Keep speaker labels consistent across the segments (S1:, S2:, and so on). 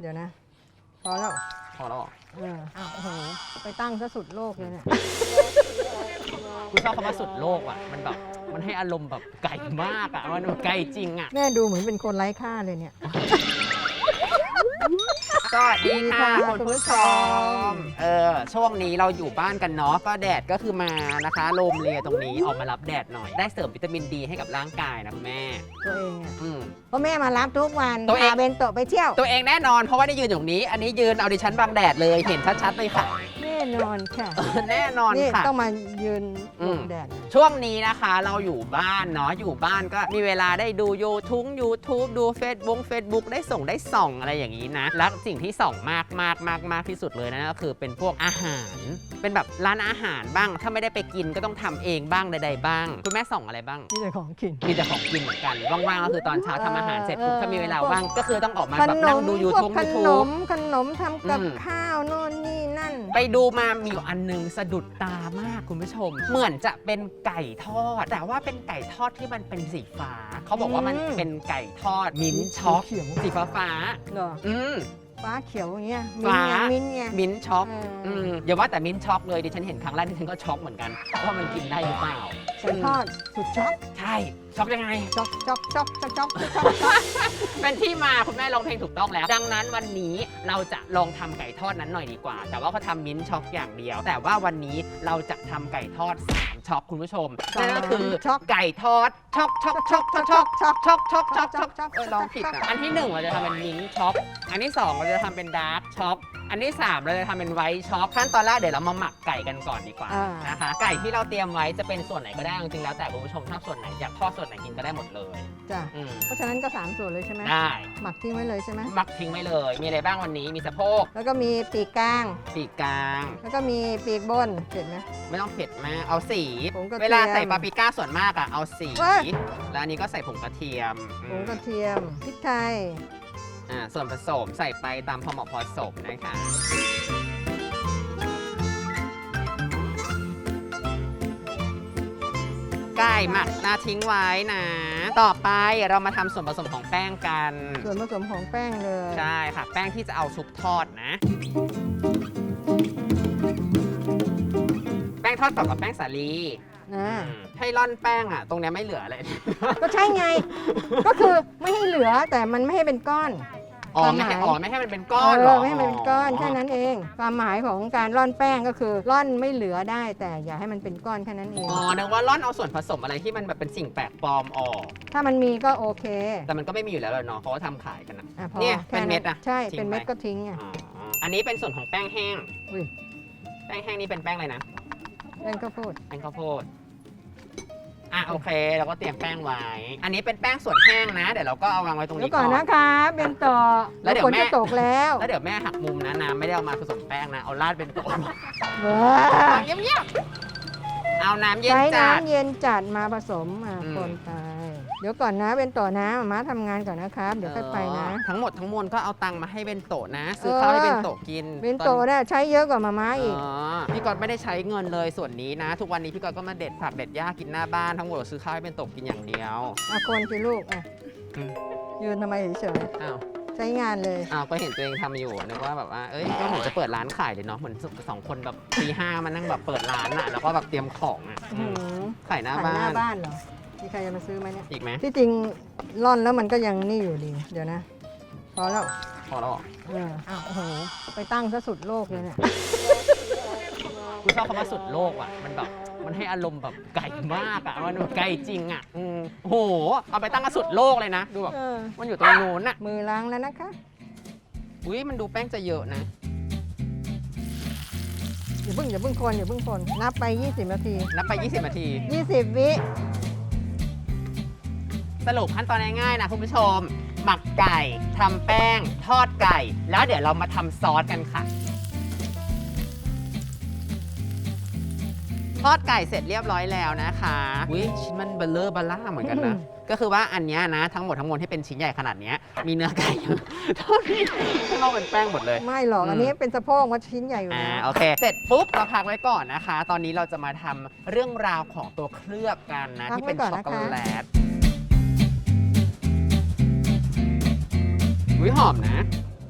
S1: เดี๋ยวนะพอแล้ว
S2: พอแล้วเหรอ
S1: เอออ้าวโอ้โหไปตั้งซะสุดโลกเลยเนี่ย
S2: กูชอบคำว่าสุดโลกอะ มันแบบ มันให้อารมณ์แบบไกลมากอะ มันแบบไกลจริงอะ
S1: แม่ดูเหมือนเป็นคนไร้ค่าเลยเนี่ย
S2: สวัสดีค่ะ
S1: สวัสดีค่ะ
S2: คุณผู้ช
S1: คุณผู้ช
S2: ม
S1: ม
S2: เออช่วงนี้เราอยู่บ้านกันเนาะก็แดดก็คือมานะคะลมเลียตรงนี้ออกมารับแดดหน่อย ได้เสริมวิตามินดีให้กับร่างกายนะคุณแม่
S1: ตัวเองอะ
S2: อืม
S1: เพราะแม่มารับทุกวัน
S2: ตัวเอง
S1: พาเบนโตะไปเที่ยว
S2: ตัวเองแน่นอนเพราะว่าได้ยืนอยู่ตรงนี้ อันนี้ยืนเอาดิฉันบังแดดเลยเห็นชัดๆเลยค่ะ
S1: แน่นอนค่ะ
S2: เออแน่นอน
S1: นี่
S2: ค่ะ
S1: ต้องมายืน
S2: อื
S1: หล
S2: ม
S1: บแดด
S2: ช่วงนี้นะคะเราอยู่บ้านเนาะอยู่บ้านก็มีเวลาได้ดู YouTube YouTube ดู Facebook Facebook ได้ส่งได้ส่องอะไรอย่างนี้นะ และสิ่งที่ส่องมากมากมากมากที่สุดเลยนะก็คือเป็นพวกอาหาร เป็นแบบร้านอาหารบ้าง ถ้าไม่ได้ไปกินก็ต้องทำเองบ้างใดๆบ้าง คุณแม่ส่องอะไรบ้าง
S1: นี่แต่ของกิน
S2: มีแต่ของกินเหมือนกันว่างๆก็คือตอนเช้าทำอาหารเสร็จปุ๊บ
S1: เออ
S2: ถ้ามีเวลาว่างก็คือต้องออกมา
S1: ข
S2: แบบ
S1: น
S2: นั่ง
S1: ม
S2: ดู
S1: พวก
S2: YouTube
S1: ขน
S2: YouTube
S1: มขนมทำกับ
S2: อืม
S1: ข้าวโน่นนี่นั่น
S2: ไปดูมามีอยู่อันหนึงสะดุดตามากคุณผู้ชม เหมือนจะเป็นไก่ทอด แต่ว่าเป็นไก่ทอดที่มันเป็นสีฟ้า เขาบอกว่ามัน
S1: อืม
S2: เป็นไก่ทอดมิ้นท์ช็อก
S1: เขียว
S2: สีฟ้าฟ้า
S1: เหรอ
S2: ๆอืม
S1: ฟ้าเขียวอย่างเงี้ย
S2: ฟ้า
S1: มิ้นท์ไง
S2: มิ้นท์ช็อก
S1: เอออ
S2: อืมอย่าว่าแต่มิ้นท์ช็อกเลยดิฉันเห็นครั้งแรกดิฉันก็ช็อกเหมือนกันว่ามันกินได้หรือเปล่า
S1: ไก่ทอดสุดช็อก
S2: ใช่ ช็อกยังไง
S1: ช็อกช็อกช็อกช็อกช็อกช็อกช็อก
S2: เป็นที่มาคุณแม่ลองเพลงถูกต้องแล้ว ดังนั้นวันนี้เราจะลองทำไก่ทอดนั้นหน่อยดีกว่า แต่ว่าเขาทำมิ้นท์ช็อกอย่างเดียว แต่ว่าวันนี้เราจะทำไก่ทอดสามช็อกคุณผู้ชมนั่นก็คือ
S1: ช็อก
S2: ไก่ทอดช็อกช็อกช็อกช็อกช็อก
S1: ช็อก
S2: ช็อกช็อกช็อกช็อก
S1: ช็อก
S2: เออลองผิดอะอันที่หนึ่งเราจะทำเป็นมิ้นท์ช็อกอันที่สองเราจะทำเป็นดาร์กช็อกอันที่สามเราจะทำเป็นไวท์ช็อกขั้นตอนแรกเดี๋ยวเรามาหมักไก่กันก่อนดีกว่า
S1: อ่าน
S2: นะคะ ไก่ที่เราเตรียมไว้จะเป็นส่วนไหนก็ได้จริงๆแล้วแต่คุณผู้ชมชอบส่วนไหนอยากทอดส่วนไหนกินก็ได้หมดเลย
S1: จ้ะ
S2: อืม
S1: เพราะฉะนั้นก็สามส่วนเลยใช่ไหม
S2: ได้
S1: หมักทิ้งไว้เลยใช่ไหม
S2: หมักทิ้งไว้เลย มีอะไรบ้างวันนี้มีสะโพก
S1: แล้วก็มีปีกกลาง
S2: ปีกกลาง
S1: แล้วก็มีปีกบนเห็นไหม
S2: ไม่ต้องเผ็ดมากเอาสี
S1: ผงกระเทียม
S2: เวลาใส่ปาปริก้าส่วนมากอะเอาสี
S1: เว้ย
S2: แล้วอันนี้ก็ใส่ผงกระเทียม
S1: ผงกระเทียมพริกไทย
S2: อ่าส่วนผสมใส่ไปตามพอเหมาะพอสมนะคะ ไก่หมักนาทิ้งไว้นะ ต่อไปเรามาทำส่วนผสมของแป้งกัน
S1: ส่วนผสมของแป้งเลย
S2: ใช่ค่ะ แป้งที่จะเอาซุปทอดนะ แป้งทอดกรอบกับแป้งสาลี
S1: นะ
S2: ให้ร่อนแป้งอะ ตรงเนี้ยไม่เหลือเลย
S1: ก็ใช่ไง ก็คือไม่ให้เหลือแต่มันไม่ให้เป็นก้อน
S2: อ๋อ
S1: ความห
S2: ไม่
S1: มาย
S2: ให้อ๋อไม่ให้มันเป็นก้อน
S1: เอ
S2: เหรอ
S1: อไม่ให้มันเป็นก้อนแค่นั้นเอง ความหมายของการร่อนแป้งก็คือร่อนไม่เหลือได้ แต่อย่าให้มันเป็นก้อนแค่นั้นเอง
S2: อ๋อนึกว่าร่อนเอาส่วนผสมอะไรที่มันแบบเป็นสิ่งแปลกปลอมออก
S1: ถ้ามันมีก็โอเค
S2: แต่มันก็ไม่มีอยู่แล้วเลยเนาะเพราะว่าทำขายกันนะ
S1: อะพอ
S2: เนี่ย
S1: แค่
S2: เป็นเม็ดอะ
S1: ใช่
S2: ทิ้ง
S1: เป็นเม็ด
S2: ไป
S1: ก็ทิ้งอะ
S2: อ๋ออันนี้เป็นส่วนของแป้งแห้ง
S1: อุ้ย
S2: แป้งแห้งนี่เป็นแป้งอะไรนะ
S1: แป้งข้าวโพด
S2: แป้งข้าวโพดอะ โอเค เราก็เตรียมแป้งไว้ อันนี้เป็นแป้งส่วนแห้งนะ เดี๋ยวเราก็เอาวางไว้ตรง
S1: เดี๋ย
S2: นี้
S1: วก่อนนะครับเป็นต่อ
S2: แล้วเดี๋ยว
S1: ฝน
S2: แม่
S1: จะตกแล้ว
S2: แล้วเดี๋ยวแม่หักมุมนะน้ำไม่ได้เอามาผสมแป้งนะ เอาราดเป็นโต๊ะ
S1: ว้า
S2: เงียบๆ เอาน้ำเย็น
S1: ใช้
S2: จัด
S1: น้ำเย็นจัดมาผสมอะ
S2: อืม
S1: คนไป เดี๋ยวก่อนนะเป็นต่อนะมาม่าทำงานก่อนนะครับ เดี๋ยวค่อยไปนะ
S2: เออทั้งหมดทั้งมวลก็เอาตังค์มาให้เบนโตะนะ ซื้อข้าวให้เบนโตะกิน
S1: เป็นโตเนี่ยใช้เยอะกว่ามาม่าอีก
S2: อ๋อพี่กอดไม่ได้ใช้เงินเลยส่วนนี้นะ ทุกวันนี้พี่กอดก็มาเด็ดผักเด็ดหญ้ากินหน้าบ้านทั้งหมดซื้อข้าวให้เบนโตะกินอย่างเดียว
S1: อาคนสิลูกอะ
S2: อืม
S1: ยืนทำไมเฉย
S2: อ้าว
S1: ๆ ใช้งานเลย
S2: อ้าวก็เห็นตัวเองทำอยู่นึกว่าแบบว่าเอ้ยก็เหมือนจะเปิดร้านขายเลยเนาะเหมือนสองคนแบบตีห้ามานั่งแบบเปิดร้านอะแล้วก็แบบเตรียมของอะ
S1: อื้อหือ
S2: ขายหน้า
S1: ขาย
S2: บ้า
S1: หน้าน บ้านเหรอ มีใครจะมาซื้อไหมเนี่ย
S2: อีกไหม
S1: ที่จริงร่อนแล้วมันก็ยังนี่อยู่ดี เดี๋ยวนะ พอแล้ว
S2: พอแล้วเหรอ
S1: เอออ้าวโอ้โห ไปตั้งซะสุดโลกเลยเนี่ย
S2: กูชอบคำว่าสุดโลกอะมันแบบ มันให้อารมณ์แบบไกลมากอะมันแบบไกลจริงอะอืมโอ้โห เอาไปตั้งกับสุดโลกเลยนะ ดูแบบ
S1: เออ
S2: มันอยู่ตรงนู้นอะ
S1: มือล้างแล้วนะคะ
S2: อุ้ยมันดูแป้งจะเยอะนะ
S1: อย่าเพิ่งอย่าเพิ่งคนอย่าเพิ่งคนนับไป 20 นาที
S2: นับไป 20 นาที
S1: 20 วิ
S2: สรุปขั้นตอนง่ายๆนะคุณผู้ชม หมักไก่ทำแป้ง ทอดไก่ แล้วเดี๋ยวเรามาทำซอสกันค่ะ ทอดไก่เสร็จเรียบร้อยแล้วนะคะอุ้ยชิ้นมันเบลเลอร์บลล่าเหมือนกันนะ ก็คือว่าอันเนี้ยนะ ทั้งหมดทั้งมวลที่เป็นชิ้นใหญ่ขนาดเนี้ยมีเนื้อไก่อยู่เท่านี้ข้างนอกเป็นแป้งหมดเลย
S1: ไม่หรอก
S2: อืม
S1: อันนี้เป็นสะโพกว่าชิ้นใหญ่อยู่
S2: อ่า
S1: นะ
S2: โอเค เสร็จปุ๊บเราพักไว้ก่อนนะคะ ตอนนี้เราจะมาทำเรื่องราวของตัวเคลือบกันนะ
S1: พัก
S2: ที่
S1: ไว้
S2: เป็น
S1: ก่อน
S2: ช็อก
S1: นะคะ
S2: โกแลตอุ้ยหอมนะ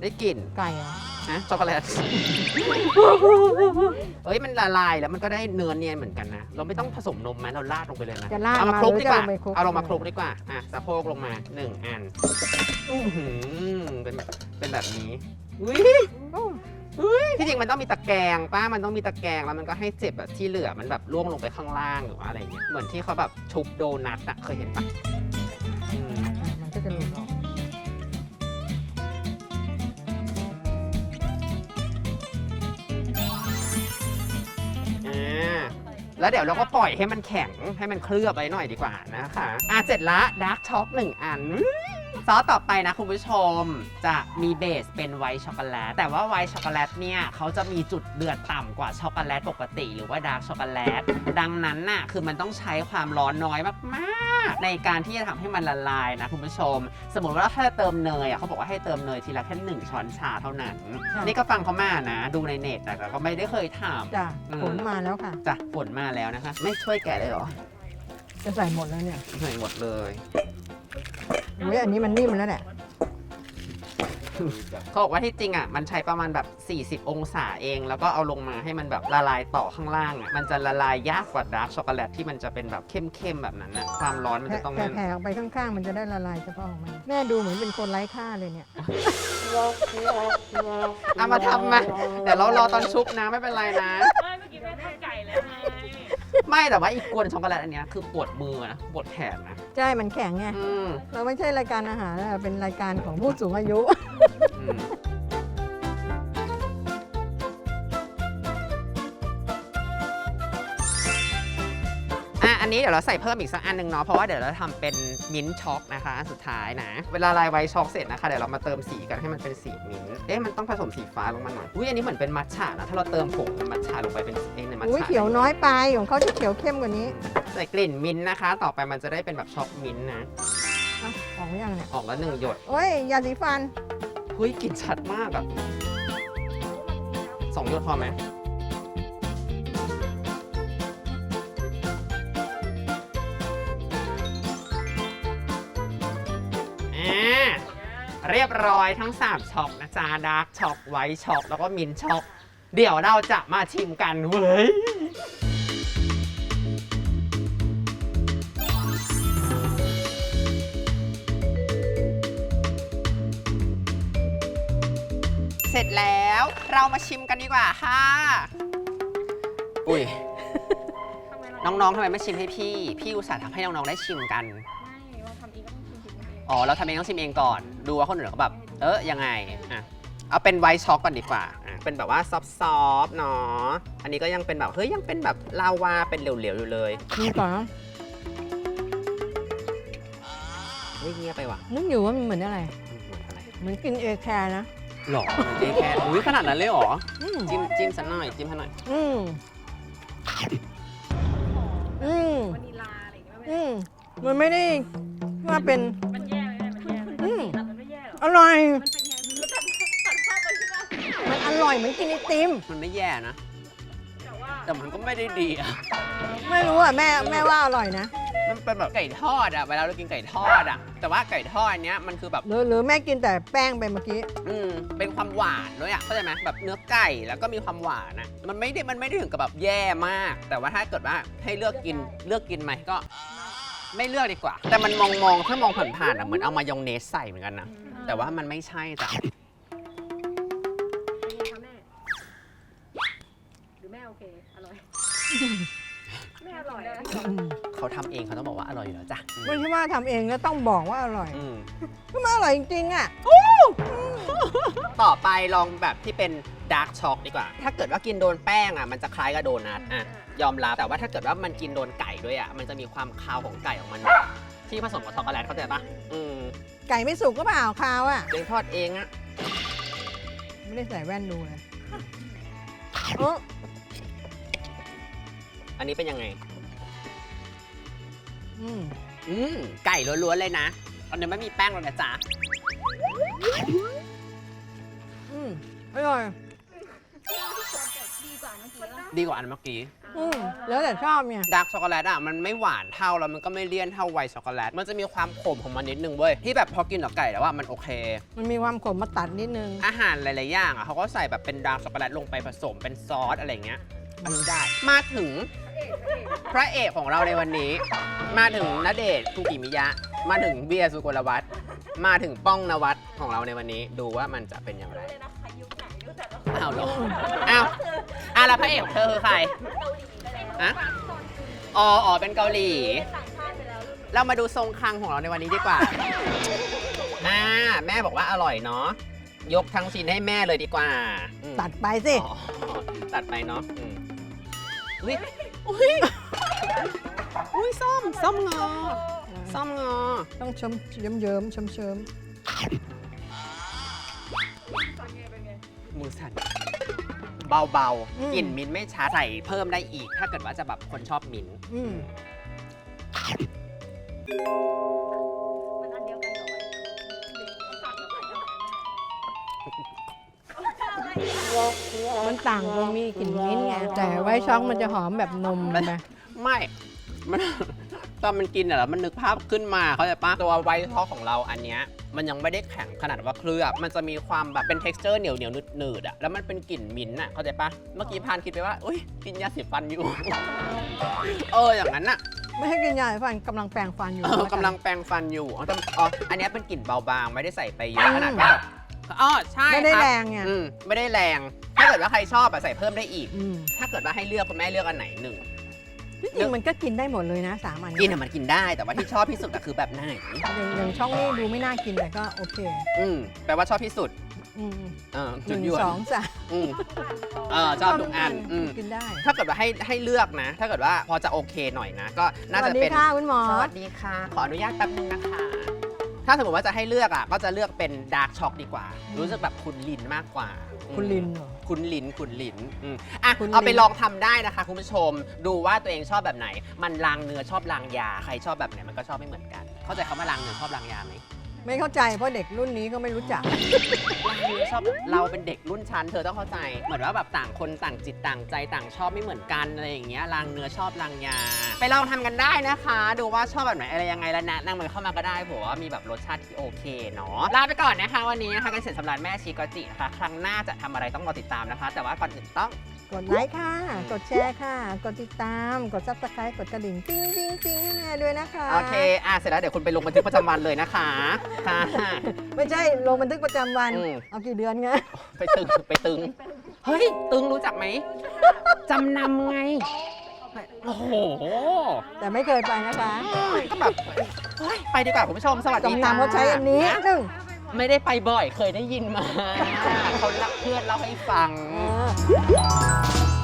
S2: ได้กลิ่น
S1: ไก่เหรอ
S2: นะช็อกโกแลตเอ้ยมันละลายแล้วมันก็ได้เนื้อเนียนเหมือนกันนะ เราไม่ต้องผสมนมไหมเราราดลงไปเลยนะ
S1: จะราด
S2: เอามา
S1: มา
S2: คลุก
S1: หรือ
S2: ดีกว่า
S1: จะเอาไปคลุก
S2: เอาลงมาคลุกดีกว่า อะสะโพกลงมาหนึ่งอันอื้อหือเป็นแบบเป็นแบบนี้อุ้ย
S1: โอ้
S2: ที่จริงมันต้องมีตะแกรงป้ามันต้องมีตะแกรงแล้วมันก็ให้เจ็บแบบที่เหลือมันแบบล่วงลงไปข้างล่างหรือว่าอะไรอย่างเงี้ยเหมือนที่เขาแบบชุบโดนัทอะเคยเห็นปะอืม
S1: อะมันก็จะหลุดออก
S2: แล้วเดี๋ยวเราก็ปล่อยให้มันแข็งให้มันเคลือบไว้หน่อยดีกว่านะคะ อะเสร็จละดาร์กช็อกหนึ่งอัน ซอสต่อไปนะคุณผู้ชมจะมีเบสเป็นไวท์ช็อกโกแลตแต่ว่าไวท์ช็อกโกแลตเนี่ยเขาจะมีจุดเดือดต่ำกว่าช็อกโกแลตปกติ หรือว่าดาร์กช็อกโกแลตดังนั้นน่ะคือมันต้องใช้ความร้อนน้อยมากๆ ในการที่จะทำให้มันละลายนะคุณผู้ชม สมมติว่าถ้าจะเติมเนยอะเขาบอกว่าให้เติมเนยทีละแค่หนึ่งช้อนชาเท่านั้น นี่ก็ฟังเขามานะ ดูในเน็ตแต่ก็ไม่ได้เคยทำ
S1: จ้ะ
S2: อืม
S1: ผลมาแล้วค่ะ
S2: จ้ะฝนมาแล้วนะคะ ไม่ช่วยแกะเลยเหรอ
S1: จะใส่หมดแล้วเนี่ย
S2: ใส่หมดเลย
S1: อุ้ยอันนี้มันนิ่มแล้วแหละ
S2: เขาบอกว่าที่จริงอะมันใช้ประมาณแบบ 40 องศาเอง แล้วก็เอาลงมาให้มันแบบละลายต่อข้างล่างอะมันจะละลายยากกว่าดาร์กช็อกโกแลตที่มันจะเป็นแบบเข้มๆแบบนั้นนะความร้อนมันจะต้อง
S1: แผ่
S2: นั่น
S1: แผ่ออกไปข้างๆ มันจะได้ละลายเฉพาะของมัน แม่ดูเหมือนเป็นคนไร้ค่าเลยเนี่ย
S2: เอามาทำมาเดี๋ยวเรารอตอนชุบนะไม่เป็นไรนะ
S3: ไม่แต่
S2: ว่าอีกกวนช็อกโกแลตอันเนี้ยคือปวดมือนะปวดแขนนะ
S1: ใช่มันแข็งไง
S2: อืม
S1: เราไม่ใช่รายการอาหารนะเป็นรายการของผู้สูงอายุ
S2: อืม นนี้เดี๋ยวเราใส่เพิ่มอีกสักอันหนึ่งเนาะ เพราะว่าเดี๋ยวเราทำเป็นมิ้นท์ช็อกนะคะ อันสุดท้ายนะ เวลาลายไวท์ช็อกเสร็จนะคะ เดี๋ยวเรามาเติมสีกันให้มันเป็นสีมิ้นท์เอ๊ะ มันต้องผสมสีฟ้าลงมาหน่อย อุ้ยอันนี้เหมือนเป็นมัทฉะนะ ถ้าเราเติมผงมัทฉะลงไปเป็นเองในมัท
S1: อุ้ย
S2: ฉะ
S1: เขียวน้อยไปของเขาจะเขียวเข้มกว่านี้
S2: ใส่กลิ่นมิ้นท์นะคะ ต่อไปมันจะได้เป็นแบบช็อกมิ้นท์นะ
S1: อะออกหรือยังเนี่ย
S2: ออกแล้วหนึ่งหยด
S1: โอ้ยยาสีฟัน
S2: เฮ้ยกลิ่นชัดมากอะสองหยดพอไหม เรียบร้อยทั้ง 3ช็อกนะจ๊ะดาร์กช็อกไวท์ช็อกแล้วก็มินช็อกเดี๋ยวเราจะมาชิมกันเว้ยเสร็จแล้วเรามาชิมกันดีกว่าค่ะ อุ้ย
S3: ทำไมเรา
S2: น้องๆทำไมไม่ชิมให้พี่ พี่อุตส่าห์ทำให้น้อง ๆ ได้ชิมกัน
S3: องอ๋อ
S2: เราทำเองต้องชิมเองก่อน ดูว่าคนอื่นเขาแบบ เออยังไงอะเอาเป็นไวท์ช็อกก่อนดีกว่าอะเป็นแบบว่าซอฟๆเนาะ อันนี้ก็ยังเป็นแบบ เฮ้ย ยังเป็นแบบลาวา เป็นเหลวๆอยู่เลย
S1: นี่ก่อนนะ
S2: เฮ้ยเงียบไปว่ะ
S1: นึกอยู่ว่ามันเหมือนอะไร
S2: อืมเหมือนอะไร
S1: เหมือนกินเอแคร์นะ
S2: หรอเหมือนเจแค่อุ้ยขนาดนั้นเลยเหรอ
S1: อืม
S2: จิ้มจิ้มสักหน่อย จิ้มให้หน่อย
S1: อืมอืม
S3: วานิลาอะไรอย่างเงี้ย
S1: อืมมันไม่ได้ว่าเป็น
S3: มันแย่ไหมมัน อ
S1: อร่อย
S3: มันเป็นไงมันตัดตัดภาพไปที่นั่น
S1: มันอร่อยเหมือนกินไอติม
S2: มันไม่แย่นะ
S3: แต่ว่า
S2: แต่มันก็ไม่ได้ดีอะ
S1: ไม่รู้อะแม่แม่ว่าอร่อยนะ
S2: มันเป็นแบบไก่ทอดอะเวลาเรากินไก่ทอดอะแต่ว่าไก่ทอดอันเนี้ยมันคือแบบ
S1: หรือหรือแม่กินแต่แป้งไปเมื่อกี้
S2: อืม เป็นความหวานด้วยอะเข้าใจไหมแบบเนื้อไก่แล้วก็มีความหวานอะมันไม่ได้มันไม่ได้ถึงกับแบบแย่มาก แต่ว่าถ้าเกิดว่าให้เลือกกินเลือกกินไหมก็ ไม่เลือกดีกว่า แต่มันมองมองถ้ามองผ่านๆอะเหมือนเอามายองเนสใส่เหมือนกันนะ แต่ว่ามันไม่ใช่จ้ะ
S3: เป็นไงคะแม่ หรือแม่โอเค อร่อย แม่อร่อยนะ
S2: เขาทำเองเขาต้องบอกว่าอร่อยอยู่แล้วจ้ะ
S1: ไม่ใช่ว่าทำเองแล้วต้องบอกว่าอร่อย
S2: อืม
S1: ก็มันอร่อยจริงๆอะ
S2: ต่อไปลองแบบที่เป็นดาร์กช็อกดีกว่า ถ้าเกิดว่ากินโดนแป้งอะมันจะคล้ายกับโดนัทอะยอมรับแต่ว่าถ้าเกิดว่ามันกินโดนไก่ด้วยอะมันจะมีความคาวของไก่ของมัน ที่ผสมกับช็อกโกแลตเข้าใจปะอืม
S1: ไก่ไม่สุกก็เปล่าคาวอะ
S2: เลี้ยงทอดเองอะ
S1: ไม่ได้ใส่แว่นดูเลยเออ
S2: อันนี้เป็นยังไง
S1: อืม
S2: อืมไก่ล้วนๆเลยนะอันนี้ไม่มีแป้งเลยนะจ๊ะ
S1: อืมอร่อย
S3: ดีก
S2: ดีกว่าอันเมื่อกี้
S1: อืมแล้วแต่ชอบเนี่ย
S2: ดาร์กช็อกโกแลตอะมันไม่หวานเท่าแล้วมันก็ไม่เลี่ยนเท่าไวท์ช็อกโกแลต มันจะมีความขมของมันนิดนึงเว้ย ที่แบบพอกินกับไก่แล้วว่ามันโอเค
S1: มันมีความขมมาตัดนิดนึง
S2: อาหารหลาย ๆ อย่างอะเขาก็ใส่แบบเป็นดาร์กช็อกโกแลตลงไปผสมเป็นซอสอะไรเงี้ยอันนี้ได้มาถึงพระเอกของเราในวันนี้ มาถึงณเดชน์คุกิมิยะ มาถึงเบียร์สุกลวัฒน์มาถึงป้องนวัดของเราในวันนี้ ดูว่ามันจะเป็นอย่างไร อ้าวเหรออ้าวอะแล้วพระเอกของเธอคือใครอะอ๋ออ๋อเป็นเกาหลี เรามาดูทรงคังของเราในวันนี้ดีกว่า อ่า แม่บอกว่าอร่อยเนาะ ยกทั้งชิ้นให้แม่เลยดีกว่าอืม
S1: ตัดไปสิ
S2: อ๋อตัดไปเนาะอืมอุ้ยอุ้ยอุ้ยส้มส้มงอส้มงอ
S1: ต้องชมเยิ้มเยิ้มๆชมเชิม
S2: มือสั่นเบาๆกลิ่นมิ้นท์ไม่ชัดใส่เพิ่มได้อีก ถ้าเกิดว่าจะแบบคนชอบมิ้นท์
S1: อืม
S3: มันอันเดียวกันเหรอมันต่างกันเหรอ
S1: มันต่างตรงมีกลิ่นมิ้นท์ไงแต่ไว้ช็อกมันจะหอมแบบนมไหม
S2: ไม่ มัน ตอนมันกินอะแล้วมันนึกภาพขึ้นมาเขาใจปะตัวไวท์ท็อกของเราอันเนี้ยมันยังไม่ได้แข็งขนาดว่าเคลือบ มันจะมีความแบบเป็น t e x t อร์เหนียวเหนียวๆหนืดๆอะแล้วมันเป็นกลิ่นมิ้นท์อะเข้าใจปะเมื่อกี้พานคิดไปว่าอุ้ยกินยาสีฟันอยู่ เอออย่างนั้นอะ
S1: ไม่ให้กินยาสีฟันกำลังแปรงฟันอยู่
S2: เออ
S1: แว
S2: กำลังแปรงฟันอยู่อ๋อแต่อ๋ออันเนี้ยเป็นกลิ่นเบาบางไม่ได้ใส่ไปเยอะขนาดว่าแบบอ๋อใช่
S1: ไม่ได้
S2: คบ
S1: แรงไง
S2: อืมไม่ได้แรง ถ้าเกิดว่าใครชอบอะใส่เพิ่มได้อีก
S1: อืม
S2: ถ้าเกิดว่าให้เลือกคุณแม่เลือกอันไหนหนึ่ง
S1: ที่จริงมันก็กินได้หมดเลยนะสามอัน
S2: กินอะมันกินได้แต่ว่าที่ชอบที่สุดอะคือแบบไหน
S1: อย่างอย่างช่องนี้ดูไม่น่ากินแต่ก็โอเค
S2: อืมแปลว่าชอบที่สุด
S1: อืม
S2: เออ
S1: ห
S2: จุด
S1: นึ่ง
S2: ยวน
S1: สองสาม
S2: อืมเออชอบทุกอันอืม
S1: กินได้
S2: ถ้าเกิดว่าให้ให้เลือกนะ ถ้าเกิดว่าพอจะโอเคหน่อยนะ ก็น่า
S1: สวั
S2: จะ
S1: สดี
S2: เป็น
S1: ค่ะคุณหมอ
S2: สวัสดีค่ะ ขออนุญาตแป๊บนึงนะคะ ถ้าสมมติว่าจะให้เลือกอะ ก็จะเลือกเป็นดาร์กช็อกดีกว่า
S1: อืม
S2: รู้สึกแบบคุณลินมากกว่าอืม
S1: คุณลินเหรอ
S2: คุณลินคุณลินอืมอะ
S1: คุณลิน
S2: เอาไปลองทำได้นะคะ คุณผู้ชมดูว่าตัวเองชอบแบบไหน มันลางเนื้อชอบลางยา ใครชอบแบบไหนมันก็ชอบไม่เหมือนกัน เข้าใจคำว่าลางเนื้อชอบลางยาไหม
S1: ไม่เข้าใจเพราะเด็กรุ่นนี้ก็ไม่รู้จัก
S2: ลางเงือชอบเราเป็นเด็กรุ่นชั้นเธอต้องเข้าใจ เหมือนว่าแบบต่างคนต่างจิตต่างใจต่างชอบไม่เหมือนกันอะไรอย่างเงี้ยลางเนื้อชอบลางยา ไปลองทำกันได้นะคะ ดูว่าชอบแบบไหนอะไรยังไงแล้วนะนำมันเข้ามาก็ได้ผมว่ามีแบบรสชาติที่โอเคเนาะลาไปก่อนนะคะ วันนี้นะคะเกษตรสำราญแม่ชีกอจินะคะครั้งหน้าจะทำอะไรต้องรอติดตามนะคะ แต่ว่าก่อนอื่นต้อง
S1: กดไลค์ค่ะ กดแชร์ค่ะ กดติดตาม กดซับสไครต์กดกระดิ่งติ้งติ้งติ้งให้แม่ด้วยนะคะ
S2: โอเค อะ เสร็จแล้วเดี๋ยวคุณไปลงบันทึกประจำวันเลยนะคะ ค่ะ
S1: ไม่ใช่ลงบันทึกประจำวัน
S2: อืม
S1: เอากี่เดือนไง
S2: ไปตึง ไปตึง เฮ้ย ตึงรู้จักไหม จำนำไง โอ้โห
S1: แต่ไม่เคยไปนะคะ
S2: ก็แบบเฮ้ยไปดีกว่าคุณผู้ชม สวัสดี
S1: จำนำเขาใช้อันนี้ะหนึ่ง
S2: ไม่ได้ไปบ่อยเคยได้ยินมาเขาเล่าเพื่อนเล่าให้ฟัง
S1: เออ